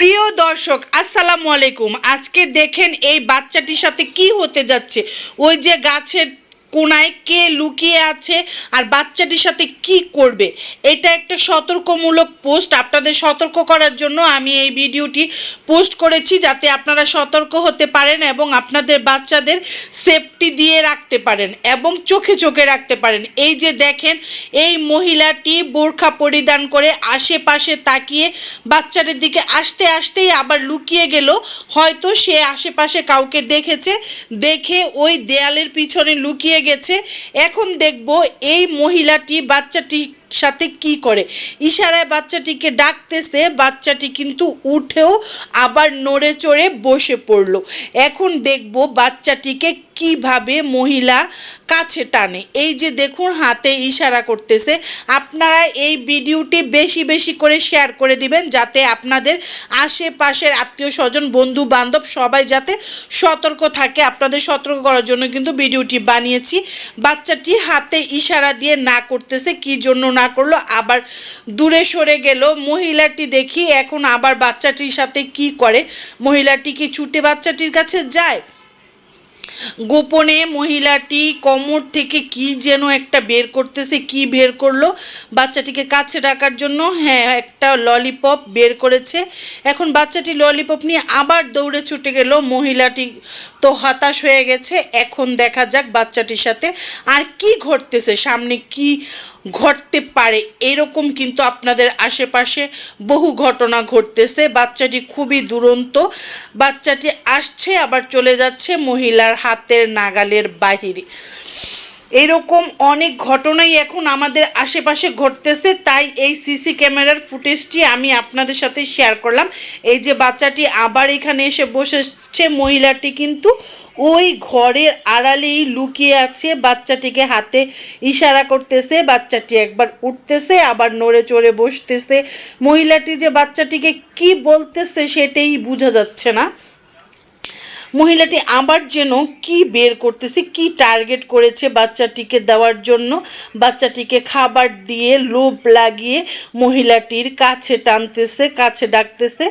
প্রিয় দর্শক, আসসালামু আলাইকুম। আজকে দেখেন এই বাচ্চাটির সাথে কি হতে যাচ্ছে। ওই যে গাছের কোনায় কে লুকিয়ে আছে আর বাচ্চাটির সাথে কি করবে? এটা একটা সতর্কমূলক পোস্ট। আপনাদের সতর্ক করার জন্য আমি এই ভিডিওটি পোস্ট করেছি যাতে আপনারা সতর্ক হতে পারেন এবং আপনাদের বাচ্চাদের সেফটি দিয়ে রাখতে পারেন এবং চোখে চোখে রাখতে পারেন। এই যে দেখেন, এই মহিলাটি বোরখা পরিধান করে আশেপাশে তাকিয়ে বাচ্চাদের দিকে আসতে আসতেই আবার লুকিয়ে গেল। হয়তো সে আশেপাশে কাউকে দেখেছে, দেখে ওই দেয়ালের পিছনে লুকিয়ে গেছে। এখন দেখব এই মহিলাটি বাচ্চাটি সাথে কি করে? ইশারায় বাচ্চাটিকে ডাকতেছে, বাচ্চাটি কিন্তু উঠেও আবার নড়ে চড়ে বসে পড়ল। এখন দেখব বাচ্চাটিকে কীভাবে মহিলা কাছে টানে। এই যে দেখুন, হাতে ইশারা করতেছে। আপনারা এই ভিডিওটি বেশি বেশি করে শেয়ার করে দিবেন, যাতে আপনাদের আশেপাশের আত্মীয় স্বজন বন্ধু বান্ধব সবাই যাতে সতর্ক থাকে। আপনাদের সতর্ক করার জন্য কিন্তু ভিডিওটি বানিয়েছি। বাচ্চাটি হাতে ইশারা দিয়ে না করতেছে, কি জন্য না করল, আবার দূরে সরে গেল। মহিলাটি দেখি এখন আবার বাচ্চাটির সাথে কি করে? মহিলাটি কি ছুটে বাচ্চাটির কাছে যায়? গোপনে মহিলাটি কোমর থেকে কি যেন একটা বের করতেছে, কি বের করল? বাচ্চাটিকে কাছে ডাকার জন্য হ্যাঁ একটা ললিপপ বের করেছে। এখন বাচ্চাটি ললিপপ নিয়ে আবার দৌড়ে ছুটে গেল। মহিলাটি তো হতাশ হয়ে গেছে। এখন দেখা যাক বাচ্চাটির সাথে আর কি ঘটতেছে, সামনে কি ঘটতে পারে। এরকম কিন্তু আপনাদের আশেপাশে বহু ঘটনা ঘটতেছে। বাচ্চাটি খুবই দুরন্ত। বাচ্চাটি আসছে, আবার চলে যাচ্ছে। মহিলার হাতের নাগালের বাহিরে। এরকম অনেক ঘটনাই এখন আমাদের আশেপাশে ঘটতেছে, তাই এই সিসি ক্যামেরার ফুটেজটি আমি আপনাদের সাথে শেয়ার করলাম। এই যে বাচ্চাটি আবার এখানে এসে বসেছে, মহিলাটি কিন্তু ওই ঘরের আড়ালেই লুকিয়ে আছে, বাচ্চাটিকে হাতে ইশারা করতেছে, বাচ্চাটি একবার উঠতেছে, আবার নড়ে চড়ে বসতেছে। মহিলাটি যে বাচ্চাটিকে কি বলতেছে সেটাই বোঝা যাচ্ছে না। মহিলাটি আবার যেন কি বের করতেছে, কি টার্গেট করেছে বাচ্চাটিকে দেওয়ার জন্য, বাচ্চাটিকে খাবার দিয়ে লোভ লাগিয়ে মহিলাটির কাছে টানতেছে, কাছে ডাকতেছে।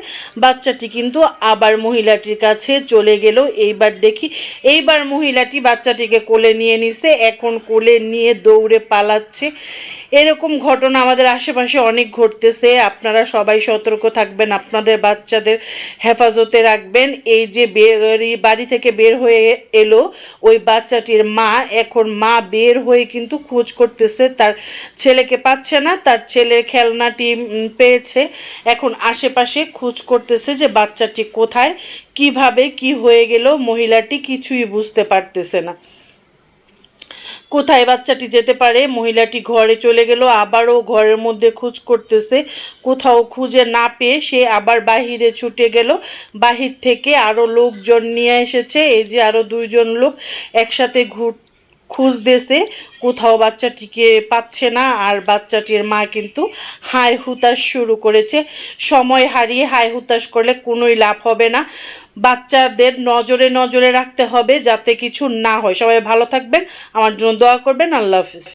বাচ্চাটি কিন্তু আবার মহিলাটির কাছে চলে গেল। এইবার দেখি, এইবার মহিলাটি বাচ্চাটিকে কোলে নিয়ে নিছে, এখন কোলে নিয়ে দৌড়ে পালাচ্ছে। এরকম ঘটনা আমাদের আশেপাশে অনেক ঘটতেছে। আপনারা সবাই সতর্ক থাকবেন, আপনাদের বাচ্চাদের হেফাজতে রাখবেন। এই যে বেরি বাড়ি থেকে বের হয়ে এলো। ওই বাচ্চাটির মা, এখন মা বের হয়ে কিন্তু খোঁজ করতেছে। তার ছেলেকে পাচ্ছে না, তার ছেলের খেলনাটি পেয়েছে। এখন আশেপাশে খোঁজ করতেছে যে বাচ্চাটি কোথায়, কীভাবে, কি হয়ে গেল, মহিলাটি কিছুই বুঝতে পারতেছে না। কোথায় বাচ্চাটি যেতে পারে? মহিলাটি ঘরে চলে গেল, আবারও ঘরের মধ্যে খোঁজ করতেছে। কোথাও খুঁজে না পেয়ে সে আবার বাহিরে ছুটে গেল। বাহির থেকে আরও লোকজন নিয়ে এসেছে। এই যে আরও দুইজন লোক একসাথে ঘুর খুঁজতেছে, কোথাও বাচ্চাটিকে পাচ্ছে না আর বাচ্চাটির মা কিন্তু হাই হুতাশ শুরু করেছে। সময় হারিয়ে হাই হুতাশ করলে কোনোই লাভ হবে না। বাচ্চাদের নজরে নজরে রাখতে হবে যাতে কিছু না হয়। সবাই ভালো থাকবেন। আমার জন্য দোয়া করবেন। আল্লাহ হাফিজ।